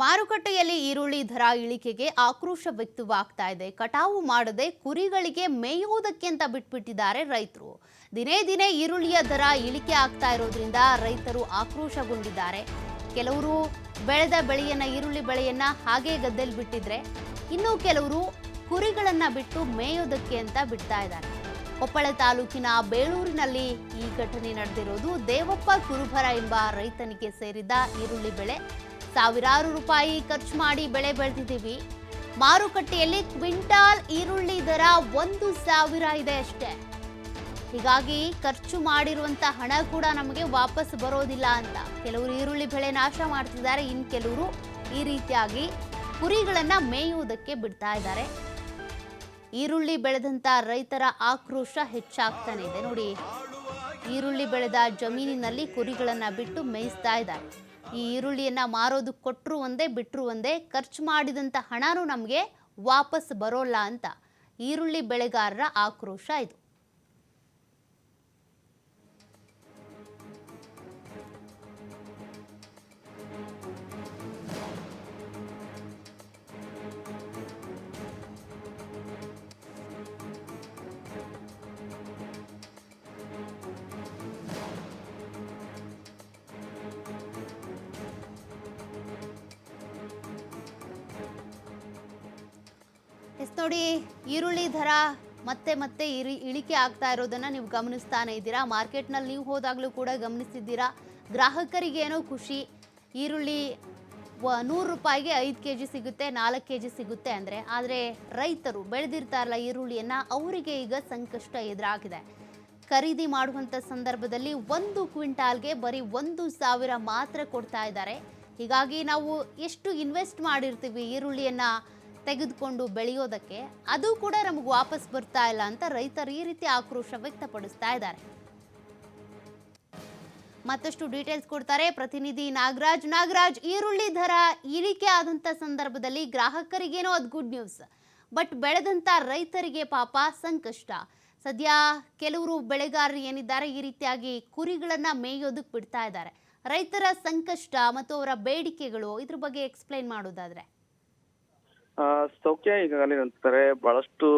ಮಾರುಕಟ್ಟೆಯಲ್ಲಿ ಈರುಳ್ಳಿ ದರ ಇಳಿಕೆಗೆ ಆಕ್ರೋಶ ವ್ಯಕ್ತವಾಗ್ತಾ ಇದೆ. ಕಟಾವು ಮಾಡದೆ ಕುರಿಗಳಿಗೆ ಮೇಯುವುದಕ್ಕೆ ಅಂತ ಬಿಟ್ಬಿಟ್ಟಿದ್ದಾರೆ ರೈತರು. ದಿನೇ ದಿನೇ ಈರುಳ್ಳಿಯ ದರ ಇಳಿಕೆ ಆಗ್ತಾ ಇರೋದ್ರಿಂದ ರೈತರು ಆಕ್ರೋಶಗೊಂಡಿದ್ದಾರೆ. ಕೆಲವರು ಬೆಳೆದ ಬೆಳೆಯನ್ನ, ಈರುಳ್ಳಿ ಬೆಳೆಯನ್ನ ಹಾಗೆ ಗದ್ದೆಲಿ ಬಿಟ್ಟಿದ್ರೆ ಇನ್ನು ಕೆಲವರು ಕುರಿಗಳನ್ನ ಬಿಟ್ಟು ಮೇಯೋದಕ್ಕೆ ಅಂತ ಬಿಡ್ತಾ ಇದ್ದಾರೆ. ಕೊಪ್ಪಳ ತಾಲೂಕಿನ ಬೇಳೂರಿನಲ್ಲಿ ಈ ಘಟನೆ ನಡೆದಿರೋದು ದೇವಪ್ಪ ಕುರುಬರ ಎಂಬ ರೈತನಿಗೆ ಸೇರಿದ ಈರುಳ್ಳಿ ಬೆಳೆ. ಸಾವಿರಾರು ರೂಪಾಯಿ ಖರ್ಚು ಮಾಡಿ ಬೆಳೆ ಬೆಳೆದಿದ್ದೀವಿ. ಮಾರುಕಟ್ಟೆಯಲ್ಲಿ ಕ್ವಿಂಟಾಲ್ ಈರುಳ್ಳಿ ದರ ಒಂದು ಸಾವಿರ ಇದೆ ಅಷ್ಟೇ. ಹೀಗಾಗಿ ಖರ್ಚು ಮಾಡಿರುವಂತ ಹಣ ಕೂಡ ನಮಗೆ ವಾಪಸ್ ಬರೋದಿಲ್ಲ ಅಂತ. ಕೆಲವರು ಈರುಳ್ಳಿ ಬೆಳೆ ನಾಶ ಮಾಡ್ತಿದ್ದಾರೆ ಇನ್ನು ಕೆಲವರು ಈ ರೀತಿಯಾಗಿ ಕುರಿಗಳನ್ನ ಮೇಯುವುದಕ್ಕೆ ಬಿಡ್ತಾ ಇದ್ದಾರೆ. ಈರುಳ್ಳಿ ಬೆಳೆದಂತ ರೈತರ ಆಕ್ರೋಶ ಹೆಚ್ಚಾಗ್ತಾನೆ ಇದೆ. ನೋಡಿ, ಈರುಳ್ಳಿ ಬೆಳೆದ ಜಮೀನಿನಲ್ಲಿ ಕುರಿಗಳನ್ನ ಬಿಟ್ಟು ಮೇಯಿಸ್ತಾ ಇದ್ದಾರೆ. ಈ ಈರುಳ್ಳಿಯನ್ನು ಮಾರೋದು ಕೊಟ್ಟರು ಒಂದೇ ಬಿಟ್ಟರು ಒಂದೇ, ಖರ್ಚು ಮಾಡಿದಂಥ ಹಣನೂ ನಮಗೆ ವಾಪಸ್ ಬರೋಲ್ಲ ಅಂತ. ಈರುಳ್ಳಿ ಬೆಳೆಗಾರರ ಆಕ್ರೋಶ ಇದು. ನೋಡಿ, ಈರುಳ್ಳಿ ದರ ಮತ್ತೆ ಮತ್ತೆ ಇರಿ, ಇಳಿಕೆ ಆಗ್ತಾ ಇರೋದನ್ನು ನೀವು ಗಮನಿಸ್ತಾನೆ ಇದ್ದೀರಾ? ಮಾರ್ಕೆಟ್ನಲ್ಲಿ ನೀವು ಹೋದಾಗಲೂ ಕೂಡ ಗಮನಿಸಿದ್ದೀರಾ ಗ್ರಾಹಕರಿಗೆ ಏನೋ ಖುಷಿ. ಈರುಳ್ಳಿ ವ- ನೂರು ರೂಪಾಯಿಗೆ ಐದು ಕೆ ಜಿ ಸಿಗುತ್ತೆ, ನಾಲ್ಕು ಕೆ ಜಿ ಸಿಗುತ್ತೆ ಅಂದರೆ, ಆದರೆ ರೈತರು ಬೆಳೆದಿರ್ತಾರಲ್ಲ ಈರುಳ್ಳಿಯನ್ನು, ಅವರಿಗೆ ಈಗ ಸಂಕಷ್ಟ ಎದುರಾಗಿದೆ. ಖರೀದಿ ಮಾಡುವಂಥ ಸಂದರ್ಭದಲ್ಲಿ ಒಂದು ಕ್ವಿಂಟಾಲ್ಗೆ ಬರೀ ಒಂದು ಸಾವಿರ ಮಾತ್ರ ಕೊಡ್ತಾ ಇದ್ದಾರೆ. ಹೀಗಾಗಿ ನಾವು ಎಷ್ಟು ಇನ್ವೆಸ್ಟ್ ಮಾಡಿರ್ತೀವಿ ಈರುಳ್ಳಿಯನ್ನು? ತೆಗೆದುಕೊಂಡು ಬೆಳೆಯೋದಕ್ಕೆ ಅದು ಕೂಡ ನಮಗೆ ವಾಪಸ್ ಬರ್ತಾ ಇಲ್ಲ ಅಂತ ರೈತರು ಈ ರೀತಿ ಆಕ್ರೋಶ ವ್ಯಕ್ತಪಡಿಸ್ತಾ ಇದ್ದಾರೆ. ಮತ್ತಷ್ಟು ಡೀಟೇಲ್ಸ್ ಕೊಡ್ತಾರೆ. ಪ್ರತಿನಿಧಿ ನಾಗರಾಜ್. ನಾಗರಾಜ್, ಈರುಳ್ಳಿ ದರ ಇಳಿಕೆ ಆದಂತ ಸಂದರ್ಭದಲ್ಲಿ ಗ್ರಾಹಕರಿಗೇನೋ ಅದು ಗುಡ್ ನ್ಯೂಸ್ ಬಟ್ ಬೆಳೆದಂತ ರೈತರಿಗೆ ಪಾಪ ಸಂಕಷ್ಟ. ಸದ್ಯ ಕೆಲವರು ಬೆಳೆಗಾರರು ಏನಿದ್ದಾರೆ ಈ ರೀತಿಯಾಗಿ ಕುರಿಗಳನ್ನ ಮೇಯೋದಕ್ಕೆ ಬಿಡ್ತಾ ಇದ್ದಾರೆ. ರೈತರ ಸಂಕಷ್ಟ ಮತ್ತು ಅವರ ಬೇಡಿಕೆಗಳು ಇದ್ರ ಬಗ್ಗೆ ಎಕ್ಸ್ಪ್ಲೈನ್ ಮಾಡೋದಾದ್ರೆ. ಸೌಖ್ಯ ಈಗಾಗಲೇ ಅಂತಾರೆ ಬಹಳಷ್ಟು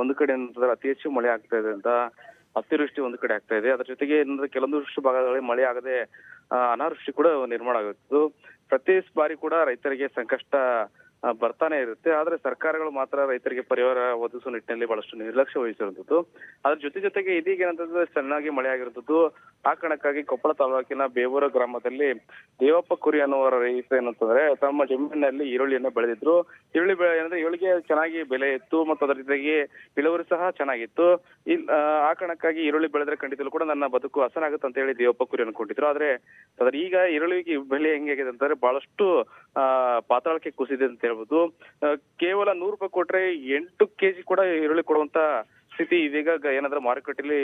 ಒಂದು ಕಡೆ ಏನಂತಂದ್ರೆ ಅತಿ ಹೆಚ್ಚು ಮಳೆ ಆಗ್ತಾ ಇದೆ ಅಂತ ಅತಿವೃಷ್ಟಿ ಒಂದು ಕಡೆ ಆಗ್ತಾ ಇದೆ. ಅದ್ರ ಜೊತೆಗೆ ಏನಂದ್ರೆ ಕೆಲವೊಂದಿಷ್ಟು ಭಾಗಗಳಲ್ಲಿ ಮಳೆ ಆಗದೆ ಅನಾವೃಷ್ಟಿ ಕೂಡ ನಿರ್ಮಾಣ ಆಗುತ್ತಿದ್ದು. ಪ್ರತಿ ಬಾರಿ ಕೂಡ ರೈತರಿಗೆ ಸಂಕಷ್ಟ ಬರ್ತಾನೆ ಇರುತ್ತೆ. ಆದ್ರೆ ಸರ್ಕಾರಗಳು ಮಾತ್ರ ರೈತರಿಗೆ ಪರಿಹಾರ ಒದಗಿಸುವ ನಿಟ್ಟಿನಲ್ಲಿ ಬಹಳಷ್ಟು ನಿರ್ಲಕ್ಷ್ಯ ವಹಿಸಿರುವಂತದ್ದು ಅದ್ರ ಜೊತೆ ಜೊತೆಗೆ ಇದೀಗ ಏನಂತಂದ್ರೆ ಚೆನ್ನಾಗಿ ಮಳೆ ಆಗಿರುವಂತದ್ದು ಆ ಕಾರಣಕ್ಕಾಗಿ ಕೊಪ್ಪಳ ತಾಲೂಕಿನ ಬೇವೂರ ಗ್ರಾಮದಲ್ಲಿ ದೇವಪ್ಪ ಕುರಿ ಅನ್ನುವರ ರೈತ ಏನಂತಂದ್ರೆ ತಮ್ಮ ಜಮೀನಿನಲ್ಲಿ ಈರುಳ್ಳಿಯನ್ನು ಬೆಳೆದಿದ್ರು. ಈರುಳ್ಳಿ ಬೆಳೆ ಏನಂದ್ರೆ ಈರುಳ್ಳಿಗೆ ಚೆನ್ನಾಗಿ ಬೆಲೆ ಇತ್ತು ಮತ್ತು ಅದರ ಜೊತೆಗೆ ಇಳುವರಿ ಸಹ ಚೆನ್ನಾಗಿತ್ತು. ಆ, ಕಾರಣಕ್ಕಾಗಿ ಈರುಳ್ಳಿ ಬೆಳೆದ್ರೆ ಖಂಡಿತಲ್ಲೂ ಕೂಡ ನನ್ನ ಬದುಕು ಹಸನಾಗುತ್ತೆ ಅಂತ ಹೇಳಿ ದೇವಪ್ಪ ಕುರಿ ಅನ್ಕೊಂಡಿದ್ರು ಆದ್ರೆ ಅದ್ರ ಈಗ ಈರುಳ್ಳಿಗೆ ಬೆಲೆ ಹೆಂಗಾಗಿದೆ ಅಂತಂದ್ರೆ ಬಹಳಷ್ಟು ಆ ಪಾತಾಳಕ್ಕೆ ಕುಸಿದೆ ಅಂತ ಹೇಳ್ಬೋದು. ಕೇವಲ ನೂರು ರೂಪಾಯಿ ಕೊಟ್ರೆ ಎಂಟು ಕೆಜಿ ಕೂಡ ಈರುಳ್ಳಿ ಕೊಡುವಂತ ಸ್ಥಿತಿ ಇದೀಗ ಏನಾದ್ರೂ ಮಾರುಕಟ್ಟೆಯಲ್ಲಿ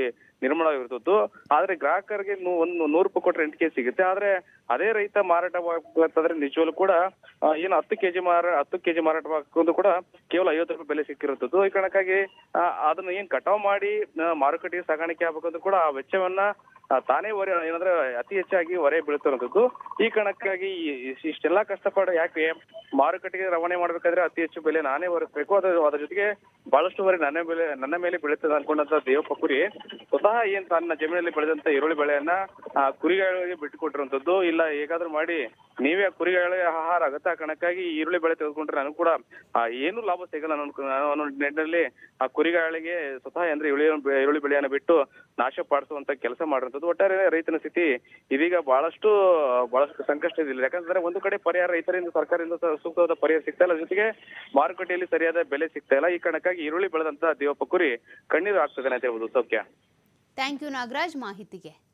ನಿರ್ಮಾಣ ಆಗಿರ್ತದ್ದು ಆದ್ರೆ ಗ್ರಾಹಕರಿಗೆ ಒಂದು ನೂರು ರೂಪಾಯಿ ಕೊಟ್ರೆ ಎಂಟು ಕೆಜಿ ಸಿಗುತ್ತೆ. ಆದ್ರೆ ಅದೇ ರೈತ ಮಾರಾಟವಾಗ್ತಂದ್ರೆ ನಿಜವಲ್ಲೂ ಕೂಡ ಏನು ಹತ್ತು ಕೆಜಿ ಮಾರ ಹತ್ತು ಕೆಜಿ ಮಾರಾಟವಾಗೋದು ಕೂಡ ಕೇವಲ ಐವತ್ತು ರೂಪಾಯಿ ಬೆಲೆ ಸಿಕ್ಕಿರುತ್ತದ್ದು. ಈ ಕಾರಣಕ್ಕಾಗಿ ಅದನ್ನ ಏನ್ ಕಟಾವ್ ಮಾಡಿ ಮಾರುಕಟ್ಟೆಗೆ ಸಾಗಾಣಿಕೆ ಆಗ್ಬೇಕಂದ್ರೂ ಕೂಡ ಆ ವೆಚ್ಚವನ್ನ ತಾನೇ ಹೊರೆ ಏನಂದ್ರೆ ಅತಿ ಹೆಚ್ಚಾಗಿ ಹೊರೆ ಬೀಳ್ತಿರೋದು ಈ ಕಾರಣಕ್ಕಾಗಿ ಇಷ್ಟೆಲ್ಲಾ ಕಷ್ಟಪಟ್ಟು ಯಾಕೆ ಮಾರುಕಟ್ಟೆಗೆ ರವಾನೆ ಮಾಡ್ಬೇಕಾದ್ರೆ ಅತಿ ಹೆಚ್ಚು ಬೆಲೆ ನಾನೇ ಹೊರಿಸ್ಬೇಕು. ಅದ್ರ ಜೊತೆಗೆ ಬಹಳಷ್ಟು ಬಾರಿ ನನ್ನ ಬೆಲೆ, ನನ್ನ ಮೇಲೆ ಬೀಳುತ್ತದೆ ಅನ್ಕೊಂಡಂತ ದೇವಪ್ಪ ಕುರಿ ಸ್ವತಃ ಏನ್ ತನ್ನ ಜಮೀನಲ್ಲಿ ಬೆಳೆದಂತ ಈರುಳ್ಳಿ ಬೆಳೆಯನ್ನ, ಆ, ಕುರಿಗಳಿಗೆ ಬಿಟ್ಟುಕೊಟ್ಟಿರುವಂತದ್ದು. ಇಲ್ಲ, ಹೇಗಾದ್ರೂ ಮಾಡಿ ನೀವೇ ಆ ಕುರಿಗಳಿಗೆ ಆಹಾರ ಅಗತ್ಯ ಆ ಕಾರಣಕ್ಕಾಗಿ ಈರುಳ್ಳಿ ಬೆಳೆ ತೆಗೆದುಕೊಂಡ್ರೆ ನನಗೂ ಕೂಡ ಏನು ಲಾಭ ಸಿಗಲ್ಲ. ನಾನು ನಿಟ್ಟಿನಲ್ಲಿ ಆ ಕುರಿಗಳಿಗೆ ಸ್ವತಃ ಅಂದ್ರೆ ಈರುಳ್ಳಿ ಈರುಳ್ಳಿ ಬೆಳೆಯನ್ನ ಬಿಟ್ಟು ನಾಶ ಪಾಡಿಸುವಂತ ಕೆಲಸ ಮಾಡಿರುವಂತದ್ದು. ಒಟ್ಟಾರೆ ರೈತನ ಸ್ಥಿತಿ ಇದೀಗ ಬಹಳಷ್ಟು ಬಹಳಷ್ಟು ಸಂಕಷ್ಟ ಇದಿಲ್ಲ ಯಾಕಂದ್ರೆ ಒಂದು ಕಡೆ ಪರಿಹಾರ ರೈತರಿಂದ, ಸರ್ಕಾರದಿಂದ ಸೂಕ್ತವಾದ ಪರಿಹಾರ ಸಿಗ್ತಾ ಇಲ್ಲ. ಜೊತೆಗೆ ಮಾರುಕಟ್ಟೆಯಲ್ಲಿ ಸರಿಯಾದ ಬೆಲೆ ಸಿಗ್ತಾ ಇಲ್ಲ. ಈ ಕಾರಣಕ್ಕಾಗಿ ಈರುಳ್ಳಿ ಬೆಳೆದಂತ ದೇವಪ್ಪ ಕುರಿ ಕಣ್ಣೀರು ಆಗ್ತದೆ ಅಂತ ಹೇಳ್ಬೋದು ಸೌಖ್ಯ. ಥ್ಯಾಂಕ್ ಯು ನಾಗರಾಜ್ ಮಾಹಿತಿಗೆ.